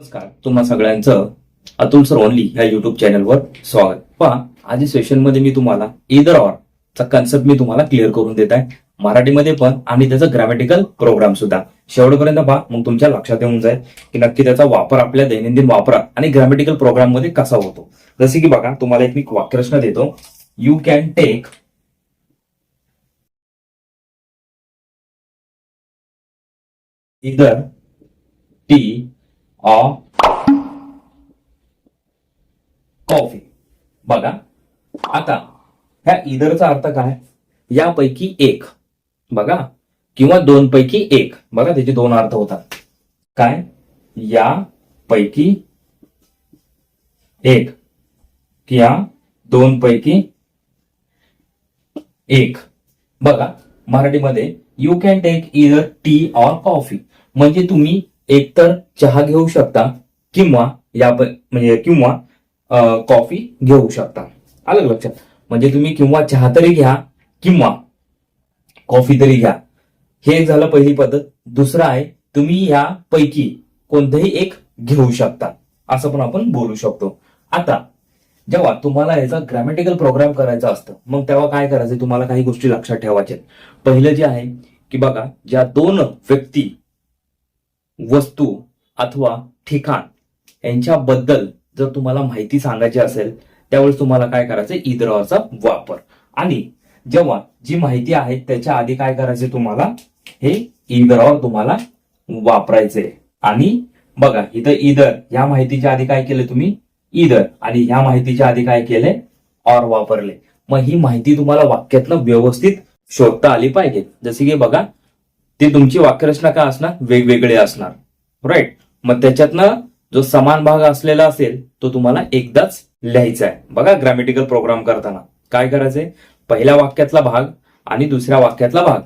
नमस्कार तुम्हा सगळ्यांचं अतुल सर ओनली ह्या युट्यूब चॅनलवर स्वागत. पहा आज सेशनमध्ये मी तुम्हाला इदर ऑर चा कन्सेप्ट मी तुम्हाला क्लिअर करून देत आहे. मराठीमध्ये पण आणि त्याचा ग्रॅमॅटिकल प्रोग्राम सुद्धा. शेवटपर्यंत पहा मग तुमच्या लक्षात येऊन जाईल की नक्की त्याचा वापर आपल्या दैनंदिन वापरात आणि ग्रॅमॅटिकल प्रोग्राममध्ये कसा होतो. जसे की बघा तुम्हाला एक मी वाक्यरचना देतो. You can take either tea or coffee बघा. आता ह्या इदरचा अर्थ काय? यापैकी एक. बघा. किंवा दोन पैकी एक. बघा त्याचे दोन अर्थ होतात. काय? या पैकी एक. किंवा दोन पैकी एक. बघा मराठीमध्ये you can take either tea or coffee म्हणजे तुम्ही एकतर चहा घेऊ शकता किंवा या म्हणजे किंवा कॉफी घेऊ शकता. आलं लक्षात? म्हणजे तुम्ही किंवा चहा तरी घ्या किंवा कॉफी तरी घ्या. हे एक झालं पहिली पद्धत. दुसरं आहे तुम्ही या पैकी कोणतंही एक घेऊ शकता. असं पण आपण बोलू शकतो. आता जेव्हा तुम्हाला याचा ग्रॅमॅटिकल प्रोग्राम करायचा असतं मग तेव्हा काय करायचं? तुम्हाला काही गोष्टी लक्षात ठेवायच्या पहिलं जे आहे की बघा ज्या दोन व्यक्ती वस्तू अथवा ठिकाण यांच्याबद्दल जर तुम्हाला माहिती सांगायची असेल त्यावेळेस तुम्हाला काय करायचं? इदरचा वापर. आणि जेव्हा जी माहिती आहे त्याच्या आधी काय करायचे तुम्हाला? हे इदरवर तुम्हाला वापरायचे आणि बघा इथं इदर या माहितीच्या आधी काय केलं तुम्ही? इदर. आणि ह्या माहितीच्या आधी काय केले? ऑर वापरले. मग ही माहिती तुम्हाला वाक्यातनं व्यवस्थित शोधता आली पाहिजे. जसे की बघा ती तुमची वाक्यरचना काय असणार? वेगवेगळे असणार. राईट मग त्याच्यातनं जो समान भाग असलेला असेल तो तुम्हाला एकदाच लिहायचा आहे बघा ग्रॅमॅटिकल प्रोग्राम करताना. काय करायचंय? पहिल्या वाक्यातला भाग आणि दुसऱ्या वाक्यातला भाग.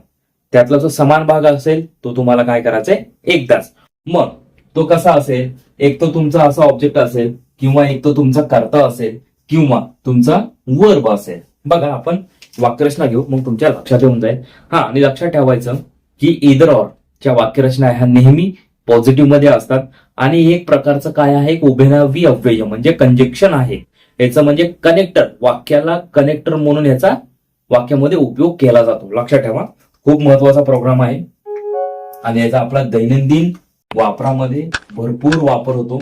त्यातला जो समान भाग असेल तो तुम्हाला काय करायचंय? एकदाच. मग तो कसा असेल? एक तो तुमचा असा ऑब्जेक्ट असेल किंवा एक तो तुमचा कर्ता असेल किंवा तुमचा वर्ब असेल. बघा आपण वाक्यरचना घेऊ मग तुमच्या लक्षात येऊन जाईल. हा आणि लक्षात ठेवायचं की इदर ऑर च्या वाक्यरचना ह्या नेहमी पॉझिटिव्हमध्ये असतात. आणि एक प्रकारचं काय आहे? एक उभेनावी अव्यय म्हणजे कंजेक्शन आहे. याचं म्हणजे कनेक्टर वाक्याला कनेक्टर म्हणून याचा वाक्यामध्ये उपयोग केला जातो. लक्षात ठेवा. खूप महत्त्वाचा प्रोग्राम आहे. आणि याचा आपला दैनंदिन वापरामध्ये भरपूर वापर होतो.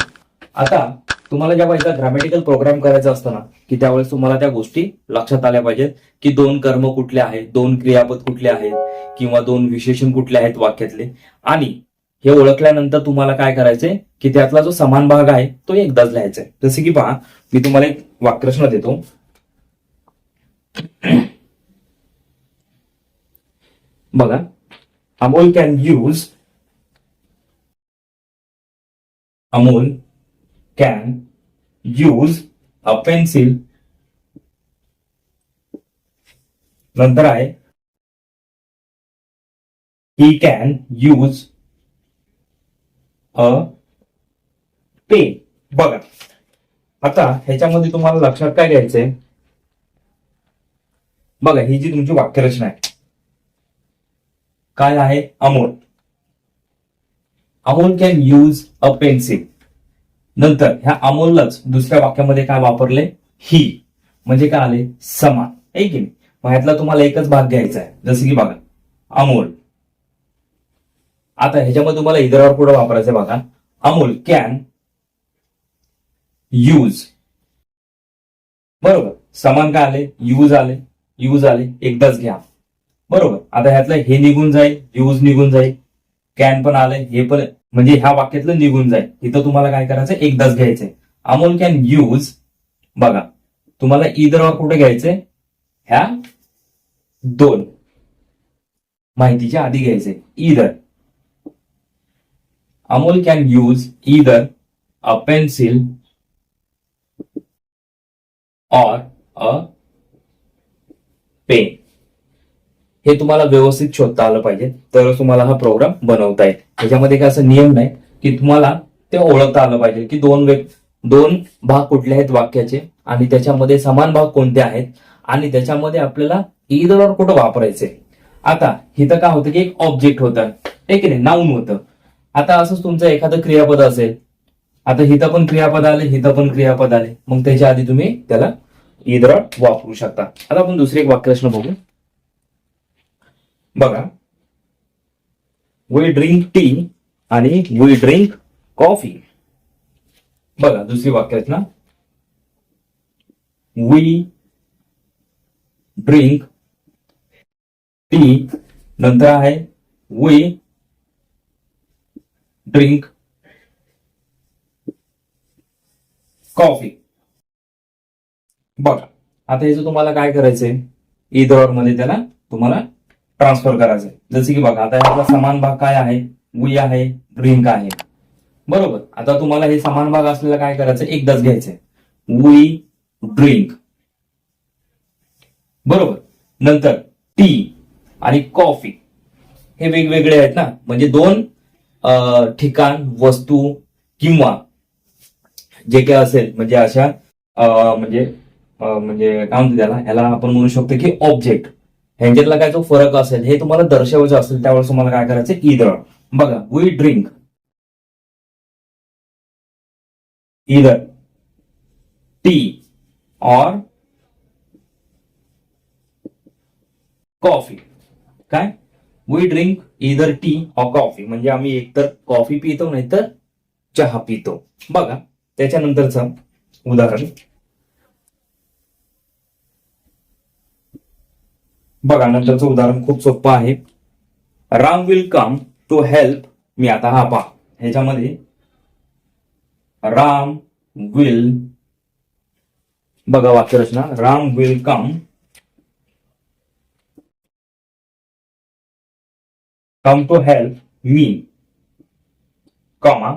आता तुम्हाला जेव्हा याचा ग्रॅमॅटिकल प्रोग्राम करायचा असतो ना की त्यावेळेस तुम्हाला त्या गोष्टी लक्षात आल्या पाहिजेत की दोन कर्म कुठले आहेत दोन क्रियापद कुठले आहेत किंवा दोन विशेषण कुठले आहेत वाक्यातले. आणि हे ओळखल्यानंतर तुम्हाला काय करायचंय की त्यातला जो समान भाग आहे तो एकदाच लिहायचा आहे जसे की पहा मी तुम्हाला एक वाक्यरचना देतो. बघा. Amol can use Amol can use a pencil नंतर आहे. He can use a pen बघा. आता ह्याच्यामध्ये तुम्हाला लक्षात काय घ्यायचंय? बघा ही जी तुमची वाक्यरचना आहे. काय आहे? Amol. Amol can use a pencil नंतर ह्या अमोललाच दुसऱ्या वाक्यामध्ये काय वापरले? ही. म्हणजे काय आले? समान. आहे की नाही? मग ह्यातला तुम्हाला एकच भाग घ्यायचा आहे. जसं की बघा अमोल. आता ह्याच्यामध्ये तुम्हाला इतरावर पुढे वापरायचं आहे बघा. अमोल कॅन यूज बरोबर. समान काय आले? यूज आले. यूज आले. एकदाच घ्या. बरोबर. आता ह्यातलं हे निघून जाईल. यूज निघून जाईल. कॅन पण आलंय हे पण म्हणजे ह्या वाक्यातलं निघून जाईल. इथं तुम्हाला काय करायचं एकदाच घ्यायचंय. अमोल कॅन यूज बघा तुम्हाला इदरवर कुठे घ्यायचंय? ह्या दोन. माहितीच्या आधी घ्यायचंय. Either Amol can use either a pencil or a pen हे तुम्हाला व्यवस्थित शोधता आलं पाहिजे. तरच तुम्हाला हा प्रोग्राम बनवता येईल. त्याच्यामध्ये काय असं नियम नाही की तुम्हाला ते ओळखता आलं पाहिजे की दोन व्यक् दोन भाग कुठले आहेत वाक्याचे आणि त्याच्यामध्ये समान भाग कोणते आहेत आणि त्याच्यामध्ये आपल्याला ईदवर कुठं वापरायचे आता इथं काय होतं की एक ऑब्जेक्ट होतं. ठीक नाही? नाऊन होतं. आता असंच तुमचं एखादं क्रियापद असेल. आता हिथं पण क्रियापद आले हिथं पण क्रियापद आले. मग त्याच्या आधी तुम्ही त्याला इदर वापरू शकता. आता आपण दुसरी एक वाक्यरचना बघू. बघा. वी ड्रिंक टी आणि वी ड्रिंक कॉफी बघा दुसरी वाक्या आहेत ना. वी ड्रिंक टी नंतर आहे वी ड्रिंक कॉफी बघा. आता याचं तुम्हाला काय करायचंय? इदरमध्ये त्याला तुम्हाला ट्रान्सफर करायचंय. जसं की बघा आता ह्याचा समान भाग काय आहे? वी आहे ड्रिंक आहे. बरोबर. आता तुम्हाला हे समान भाग असलेला काय करायचं एकदाच घ्यायचंय. वी ड्रिंक बरोबर. नंतर टी आणि कॉफी हे वेगवेगळे आहेत ना? म्हणजे दोन ठिकाण वस्तू किंवा जे काय असेल म्हणजे अशा म्हणजे म्हणजे काय म्हणतो त्याला? याला आपण म्हणू शकतो की ऑब्जेक्ट ह्यांच्यातला काय जो फरक असेल हे तुम्हाला दर्शवायचं असेल त्यावेळेस तुम्हाला काय करायचं? इदर बघा we drink either tea or coffee काय? We drink either tea or coffee म्हणजे आम्ही एकतर कॉफी पितो नाहीतर चहा पितो. बघा त्याच्यानंतरचं उदाहरण. बघा नंतरचं उदाहरण खूप सोपं आहे. Ram will come to help me आता हा पहा. ह्याच्यामध्ये राम विल बघा वाक्यरचना. Ram will come come to help me comma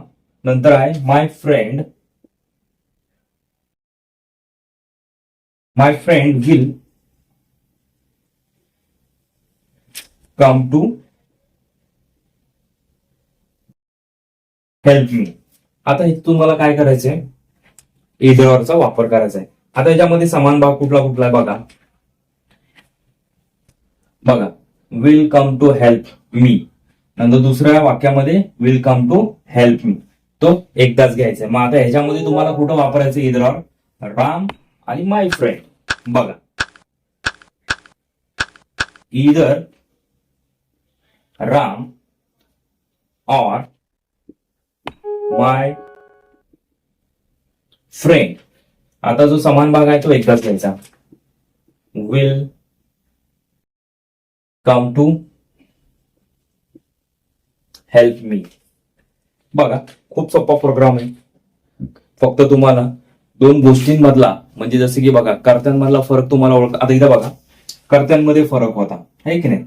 नंतर आहे my friend my friend will come to help me आता इथे तुम्हाला काय करायचंय? इदरचा वापर करायचा आहे आता याच्यामध्ये समान भाग कुठला कुठला आहे बघा. बघा. Will come to help me नंतर दुसऱ्या वाक्यामध्ये will come to help me तो एकदाच घ्यायचा आहे मग आता ह्याच्यामध्ये तुम्हाला कुठं वापरायचं इदर राम आणि माय फ्रेंड बघा. Either Ram or my friend आता जो समान भाग आहे तो एकदाच घ्यायचा will come to help me बघा खूप सोपा प्रोग्राम आहे. फक्त तुम्हाला दोन गोष्टींमधला म्हणजे जसं की बघा कर्त्यांमधला फरक तुम्हाला ओळख आता इथं बघा कर्त्यांमध्ये फरक होता. है की नाही?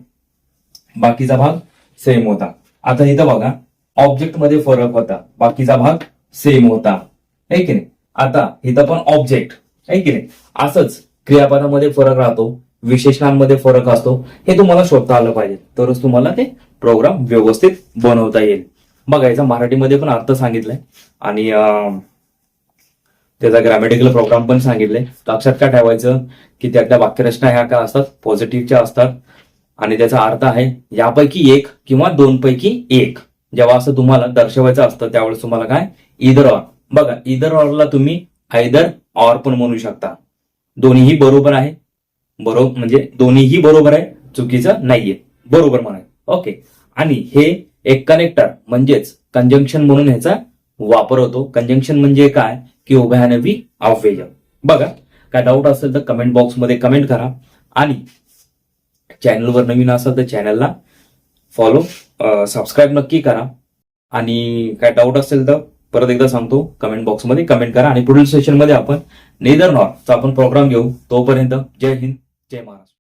बाकीचा भाग सेम होता. आता इथं बघा ऑब्जेक्टमध्ये फरक होता. बाकीचा भाग सेम होता. है की नाही? आता इथं पण ऑब्जेक्ट है की नाही? असंच क्रियापदामध्ये फरक राहतो विशेषणांमध्ये फरक असतो. हे तुम्हाला शोधता आलं पाहिजे. तरच तुम्हाला ते प्रोग्राम व्यवस्थित बनवता येईल. बघायचा मराठीमध्ये पण अर्थ सांगितलाय. आणि त्याचा ग्रॅमॅटिकल प्रोग्राम पण सांगितले लक्षात काय ठेवायचं? की त्यातल्या वाक्यरचना ह्या काय असतात? पॉझिटिव्हच्या असतात. आणि त्याचा अर्थ आहे यापैकी एक किंवा दोन पैकी एक. जेव्हा असं तुम्हाला दर्शवायचं असतं त्यावेळेस तुम्हाला काय? इदर ऑर बघा इदर ऑरला तुम्ही आयदर ऑर पण म्हणू शकता. दोन्हीही बरोबर आहे. बरोबर म्हणजे दोन्हीही बरोबर आहे चुकीचं नाहीये. बरोबर म्हणाय. ओके. आणि हे एक कनेक्टर म्हणजेच कंजंक्शन म्हणून ह्याचा वापर होतो. कंजंक्शन म्हणजे काय? की उभयानवी अव्यय बघा काय डाऊट असेल तर कमेंट बॉक्समध्ये कमेंट करा. आणि चॅनलवर नवीन असाल तर चॅनलला फॉलो सबस्क्राईब नक्की करा. आणि काय डाऊट असेल तर परत एकदा सांगतो कमेंट बॉक्समध्ये कमेंट करा आणि पुढील सेशनमध्ये आपण नेदर नॉर्थचा आपण प्रोग्राम घेऊ. तोपर्यंत जय हिंद जय महाराष्ट्र.